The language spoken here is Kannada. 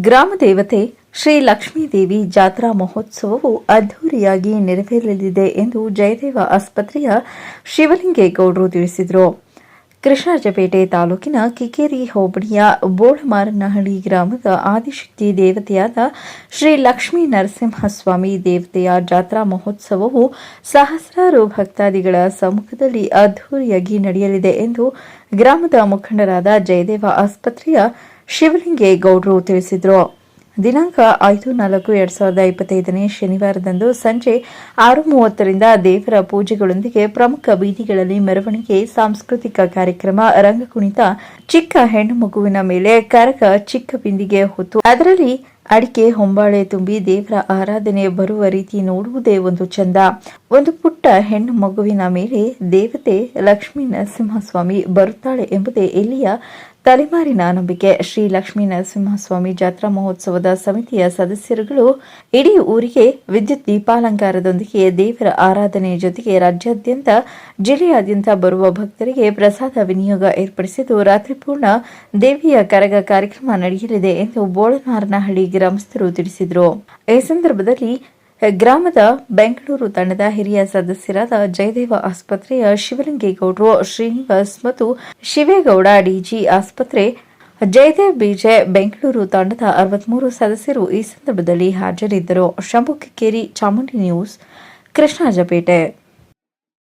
ಗ್ರಾಮ ದೇವತೆ ಶ್ರೀ ಲಕ್ಷ್ಮೀದೇವಿ ಜಾತ್ರಾ ಮಹೋತ್ಸವವು ಅದ್ಧೂರಿಯಾಗಿ ನೆರವೇರಲಿದೆ ಎಂದು ಜಯದೇವ ಆಸ್ಪತ್ರೆಯ ಶಿವಲಿಂಗೇಗೌಡರು ತಿಳಿಸಿದರು. ಕೃಷ್ಣರಾಜಪೇಟೆ ತಾಲೂಕಿನ ಕಿಕೇರಿ ಹೋಬಳಿಯ ಬೋಳಮಾರನಹಳ್ಳಿ ಗ್ರಾಮದ ಆದಿಶಕ್ತಿ ದೇವತೆಯಾದ ಶ್ರೀ ಲಕ್ಷ್ಮೀ ನರಸಿಂಹಸ್ವಾಮಿ ದೇವತೆಯ ಜಾತ್ರಾ ಮಹೋತ್ಸವವು ಸಹಸ್ರಾರು ಭಕ್ತಾದಿಗಳ ಸಮ್ಮುಖದಲ್ಲಿ ಅದ್ಧೂರಿಯಾಗಿ ನಡೆಯಲಿದೆ ಎಂದು ಗ್ರಾಮದ ಮುಖಂಡರಾದ ಜಯದೇವ ಆಸ್ಪತ್ರೆಯ ಶಿವಲಿಂಗೇಗೌಡರು ತಿಳಿಸಿದರು. ದಿನಾಂಕ ಐದು ನಾಲ್ಕು ಎರಡ್ ಸಾವಿರದ ಇಪ್ಪತ್ತೈದನೇ ಶನಿವಾರದಂದು ಸಂಜೆ ಆರು ಮೂವತ್ತರಿಂದ ದೇವರ ಪೂಜೆಗಳೊಂದಿಗೆ ಪ್ರಮುಖ ಬೀದಿಗಳಲ್ಲಿ ಮೆರವಣಿಗೆ, ಸಾಂಸ್ಕೃತಿಕ ಕಾರ್ಯಕ್ರಮ, ರಂಗಕುಣಿತ, ಚಿಕ್ಕ ಹೆಣ್ಣು ಮಗುವಿನ ಮೇಲೆ ಕರಕ ಚಿಕ್ಕ ಬಿಂದಿಗೆ ಹೊತ್ತು. ಅದರಲ್ಲಿ ಅಡಿಕೆ, ಹೊಂಬಾಳೆ ತುಂಬಿ ದೇವರ ಆರಾಧನೆ ಬರುವ ರೀತಿ ನೋಡುವುದೇ ಒಂದು ಚಂದ. ಒಂದು ಪುಟ್ಟ ಹೆಣ್ಣು ಮಗುವಿನ ಮೇಲೆ ದೇವತೆ ಲಕ್ಷ್ಮೀ ನರಸಿಂಹಸ್ವಾಮಿ ಬರುತ್ತಾಳೆ ಎಂಬುದೇ ಇಲ್ಲಿಯ ತಲೆಮಾರಿನ ನಂಬಿಕೆ, ಶ್ರೀ ಲಕ್ಷ್ಮೀ ನರಸಿಂಹಸ್ವಾಮಿ ಜಾತ್ರಾ ಮಹೋತ್ಸವದ ಸಮಿತಿಯ ಸದಸ್ಯರುಗಳು ಇಡೀ ಊರಿಗೆ ವಿದ್ಯುತ್ ದೀಪಾಲಂಕಾರದೊಂದಿಗೆ ದೇವರ ಆರಾಧನೆ ಜೊತೆಗೆ ರಾಜ್ಯಾದ್ಯಂತ, ಜಿಲ್ಲೆಯಾದ್ಯಂತ ಬರುವ ಭಕ್ತರಿಗೆ ಪ್ರಸಾದ ವಿನಿಯೋಗ ಏರ್ಪಡಿಸಿದ್ದು ರಾತ್ರಿಪೂರ್ಣ ದೇವಿಯ ಕರಗ ಕಾರ್ಯಕ್ರಮ ನಡೆಯಲಿದೆ ಎಂದು ಬೋಳನಾರನಹಳ್ಳಿ ಗ್ರಾಮಸ್ಥರು ತಿಳಿಸಿದರು. ಈ ಸಂದರ್ಭದಲ್ಲಿ ಗ್ರಾಮದ ಬೆಂಗಳೂರು ತಂಡದ ಹಿರಿಯ ಸದಸ್ಯರಾದ ಜಯದೇವ ಆಸ್ಪತ್ರೆಯ ಶಿವಲಿಂಗೇಗೌಡರು, ಶ್ರೀನಿವಾಸ್ ಮತ್ತು ಶಿವೇಗೌಡ ಡಿಜಿ ಆಸ್ಪತ್ರೆ, ಜಯದೇವ್ ಬಿಜೆ ಬೆಂಗಳೂರು ತಂಡದ ಅರವತ್ಮೂರು ಸದಸ್ಯರು ಈ ಸಂದರ್ಭದಲ್ಲಿ ಹಾಜರಿದ್ದರು. ಶಂಭು ಚಾಮುಂಡಿ ನ್ಯೂಸ್, ಕೃಷ್ಣಾಜಪೇಟೆ.